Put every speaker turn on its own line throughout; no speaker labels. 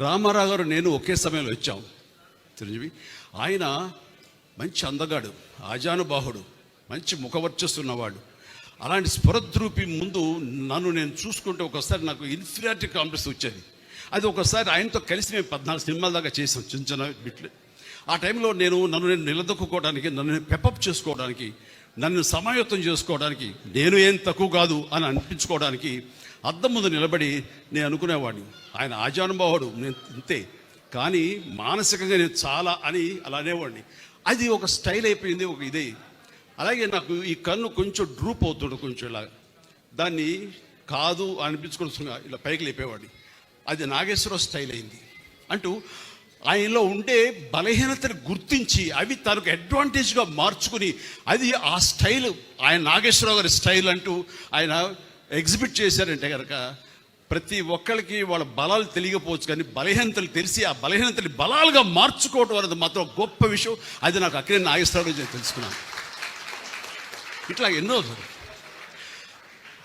రామారావు గారు నేను ఒకే సమయంలో వచ్చాం. చిరంజీవి ఆయన మంచి అందగాడు ఆజానుబాహుడు మంచి ముఖవర్చస్తున్నవాడు అలాంటి స్ఫురద్రూపి ముందు నన్ను నేను చూసుకుంటే ఒకసారి నాకు ఇన్ఫీరియారిటీ కాంప్లెక్స్ వచ్చేది. అది ఒకసారి ఆయనతో కలిసి మేము పద్నాలుగు సినిమాల దాకా చేసాం చిన్న చిన్న బిట్లు ఆ టైంలో నేను నన్ను నేను నిలదొక్కుకోవడానికి నన్ను నేను పెపప్ చేసుకోవడానికి నన్ను సమాయత్తం చేసుకోవడానికి నేను ఏం తక్కువ కాదు అని అనిపించుకోవడానికి అద్దం ముందు నిలబడి నేను అనుకునేవాడిని. ఆయన ఆజానుభావుడు నేను అంతే. కానీ మానసికంగా నేను చాలా అని అలా అనేవాడిని. అది ఒక స్టైల్ అయిపోయింది ఒక ఇదే. అలాగే నాకు ఈ కన్ను కొంచెం డ్రూప్ అవుతుండే కొంచెం ఇలా. దాన్ని కాదు అనిపించుకొని ఇలా పైకి లేపేవాడిని. అది నాగేశ్వరరావు స్టైల్ అయింది. అంటూ ఆయనలో ఉండే బలహీనతను గుర్తించి అవి తనకు అడ్వాంటేజ్గా మార్చుకుని అది ఆ స్టైల్ ఆయన నాగేశ్వరరావు గారి స్టైల్ అంటూ ఆయన ఎగ్జిబిట్ చేశారంటే కనుక ప్రతి ఒక్కరికి వాళ్ళ బలాలు తెలియకపోవచ్చు కానీ బలహీనతలు తెలిసి ఆ బలహీనతని బలాలుగా మార్చుకోవటం అనేది మాత్రం గొప్ప విషయం. అది నాకు అక్కడే నాగేశ్వరరావు నేను తెలుసుకున్నాను. ఇట్లా ఎన్నో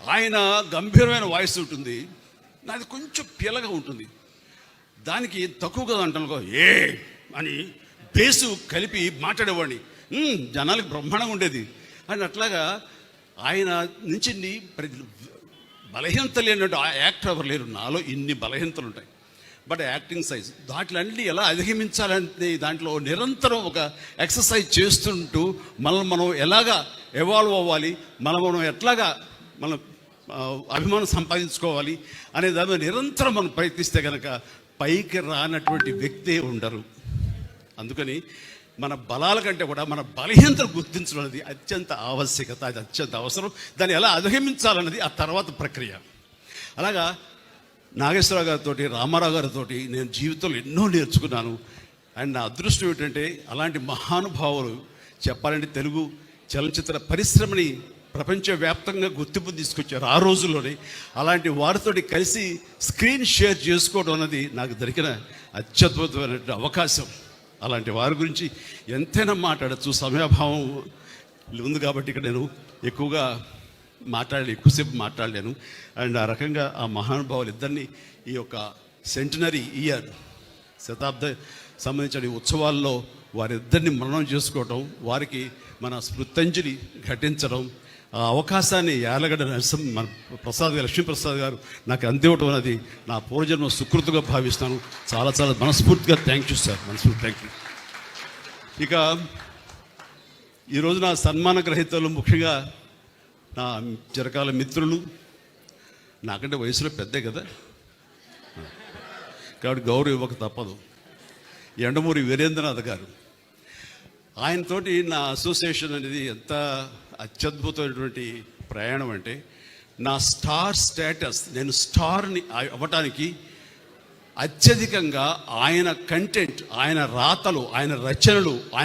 ఆయన గంభీరమైన వాయిస్ ఉంటుంది. నాది కొంచెం పిల్లగా ఉంటుంది. దానికి తక్కువ కదా అంటాను ఏ అని బేసు కలిపి మాట్లాడేవాడిని. జనాలకు బ్రహ్మాండంగా ఉండేది. అని అట్లాగా ఆయన నుంచి ప్రతి బలహీనత లేనట్టు ఆ యాక్టర్ ఎవరు లేరు. నాలో ఇన్ని బలహీనతలు ఉంటాయి. బట్ యాక్టింగ్ సైజ్ దాంట్లన్నీ ఎలా అధిగమించాలంటే దాంట్లో నిరంతరం ఒక ఎక్సర్సైజ్ చేస్తుంటూ మనల్ని మనం ఎలాగా ఎవాల్వ్ అవ్వాలి మనం మనం ఎట్లాగా మనం అభిమానం సంపాదించుకోవాలి అనే దాని నిరంతరం మనం ప్రయత్నిస్తే కనుక పైకి రానటువంటి వ్యక్తే ఉండరు. అందుకని మన బలాల కంటే కూడా మన బలహీనతలు గుర్తించడం అనేది అత్యంత ఆవశ్యకత అది అత్యంత అవసరం. దాన్ని ఎలా అధిగమించాలన్నది ఆ తర్వాత ప్రక్రియ. అలాగా నాగేశ్వరరావు గారితో రామారావు గారితో నేను జీవితంలో ఎన్నో నేర్చుకున్నాను. అండ్ నా అదృష్టం ఏంటంటే అలాంటి మహానుభావులు చెప్పాలంటే తెలుగు చలనచిత్ర పరిశ్రమని ప్రపంచవ్యాప్తంగా గుర్తింపు తీసుకొచ్చారు ఆ రోజుల్లోనే. అలాంటి వారితో కలిసి స్క్రీన్ షేర్ చేసుకోవడం అన్నది నాకు దొరికిన అత్యద్భుతమైన అవకాశం. అలాంటి వారి గురించి ఎంతైనా మాట్లాడచ్చు. సమయాభావం ఉంది కాబట్టి ఇక్కడ నేను ఎక్కువగా మాట్లాడలే ఎక్కువసేపు మాట్లాడలేను. అండ్ ఆ రకంగా ఆ మహానుభావులు ఇద్దరిని ఈ యొక్క సెంటనరీ ఇయర్ శతాబ్ద సంబంధించిన ఉత్సవాల్లో వారిద్దరిని మరణం చేసుకోవటం వారికి మన స్మృత్యంజలి ఘటించడం ఆ అవకాశాన్ని యాలగడ్డ నరసింహ మన ప్రసాద్ గారు లక్ష్మీప్రసాద్ గారు నాకు అందివ్వటం అనేది నా పూర్వజన్మ సుకృతిగా భావిస్తాను చాలా చాలా మనస్ఫూర్తిగా థ్యాంక్ యూ సార్ మనస్ఫూర్తి థ్యాంక్ యూ ఇక ఈరోజు నా సన్మాన గ్రహీతలు ముఖ్యంగా నా చిరకాల మిత్రులు. నాకంటే వయసులో పెద్దే కదా. కాబట్టి గౌరవ ఇవ్వక తప్పదు. ఎండమూరి వీరేంద్రనాథ్ గారు. ఆయనతోటి నా అసోసియేషన్ అనేది ఎంత అత్యద్భుతమైనటువంటి ప్రయాణం అంటే నా స్టార్ స్టేటస్ నేను స్టార్ని అవ్వటానికి అత్యధికంగా ఆయన కంటెంట్ ఆయన రాతలు ఆయన రచనలు ఆయన